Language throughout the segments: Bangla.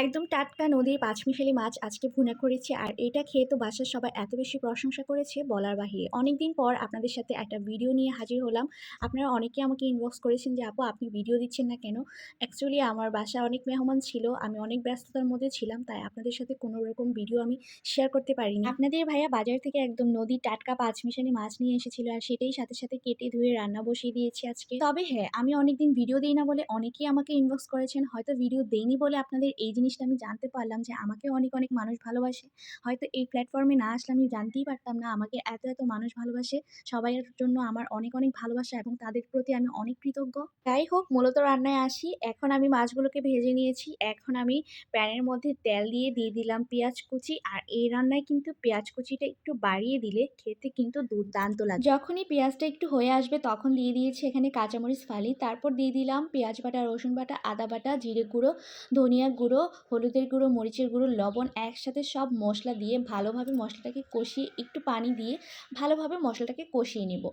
একদম টাটকা নদীর পাঁচমিশালি মাছ আজকে ভুনা করেছি আর এটা খেয়ে তো বাসার সবাই এত বেশি প্রশংসা করেছে বলার বাহিরে। অনেকদিন পর আপনাদের সাথে একটা ভিডিও নিয়ে হাজির হলাম। আপনারা অনেকে আমাকে ইনবক্স করেছেন যে আপু আপনি ভিডিও দিচ্ছেন না কেন? অ্যাকচুয়ালি আমার বাসা অনেক মেহমান ছিল আমি অনেক ব্যস্ততার মধ্যে ছিলাম তাই আপনাদের সাথে কোনো রকম ভিডিও আমি শেয়ার করতে পারিনি। আপনাদের ভাইয়া বাজার থেকে একদম নদীর টাটকা পাঁচমিশালি মাছ নিয়ে এসেছিল আর সেটাই সাথে সাথে কেটে ধুয়ে রান্না বসিয়ে দিয়েছি আজকে। তবে হ্যাঁ আমি অনেকদিন ভিডিও দিই না বলে অনেকেই আমাকে ইনবক্স করেছেন হয়তো ভিডিও দেইনি বলে আপনাদের এই জিনিসটা আমি জানতে পারলাম যে আমাকে অনেক অনেক মানুষ ভালোবাসে। হয়তো এই প্ল্যাটফর্মে না আসলে আমি জানতেই পারতাম না আমাকে এত এত মানুষ ভালোবাসে। সবাইয়ের জন্য আমার অনেক অনেক ভালোবাসা এবং তাদের প্রতি আমি অনেক কৃতজ্ঞ। যাই হোক, মূলত রান্নায় আসি। এখন আমি মাছগুলোকে ভেজে নিয়েছি। এখন আমি প্যানের মধ্যে তেল দিয়ে দিয়ে দিলাম পেঁয়াজ কুচি। আর এই রান্নায় কিন্তু পেঁয়াজ কুচিটা একটু বাড়িয়ে দিলে খেতে কিন্তু দুর্দান্ত লাগে। যখনই পেঁয়াজটা একটু হয়ে আসবে তখন দিয়ে দিয়েছি এখানে কাঁচামরিচ ফালি। তারপর দিয়ে দিলাম পেঁয়াজ বাটা, রসুন বাটা, আদা বাটা, জিরে গুঁড়ো, ধনিয়া গুঁড়ো হলুদের গুঁড়ো, মরিচের গুঁড়ো, লবণ একসাথে সব মশলা দিয়ে ভালোভাবে মশলাটাকে কষিয়ে একটু পানি দিয়ে ভালোভাবে মশলাটাকে কষিয়ে নেব।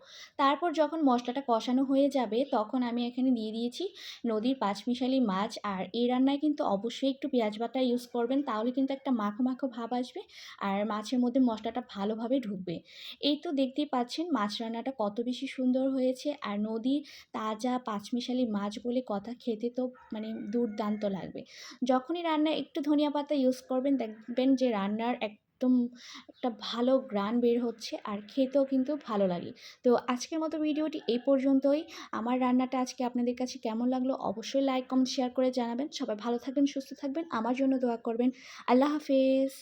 তারপর যখন মশলাটা কষানো হয়ে যাবে, তখন আমি এখানে দিয়ে দিয়েছি নদীর পাঁচমিশালি মাছ। আর এই রান্নায় কিন্তু অবশ্যই একটু পেঁয়াজ বাটা ইউজ করবেন, তাহলে কিন্তু একটা মাখো মাখো ভাব আসবে আর মাছের মধ্যে মশলাটা ভালোভাবে ঢুকবে। এই তো দেখতেই পাচ্ছেন মাছ রান্নাটা কত বেশি সুন্দর হয়েছে। আর নদীর তাজা পাঁচমিশালি মাছ বলে কথা খেতে তো মানে দুর্দান্ত লাগবে। যখনই রান্নায় একটু ধনিয়া পাতা ইউজ করবেন, দেখবেন যে রান্নার একদম একটা ভালো গ্রান বের হচ্ছে আর খেতেও কিন্তু ভালো লাগে। তো আজকের মতো ভিডিওটি এই পর্যন্তই। আমার রান্নাটা আজকে আপনাদের কাছে কেমন লাগল অবশ্যই লাইক কমেন্ট শেয়ার করে জানাবেন। সবাই ভালো থাকবেন, সুস্থ থাকবেন। আমার জন্য দোয়া করবেন। আল্লাহ হাফেজ।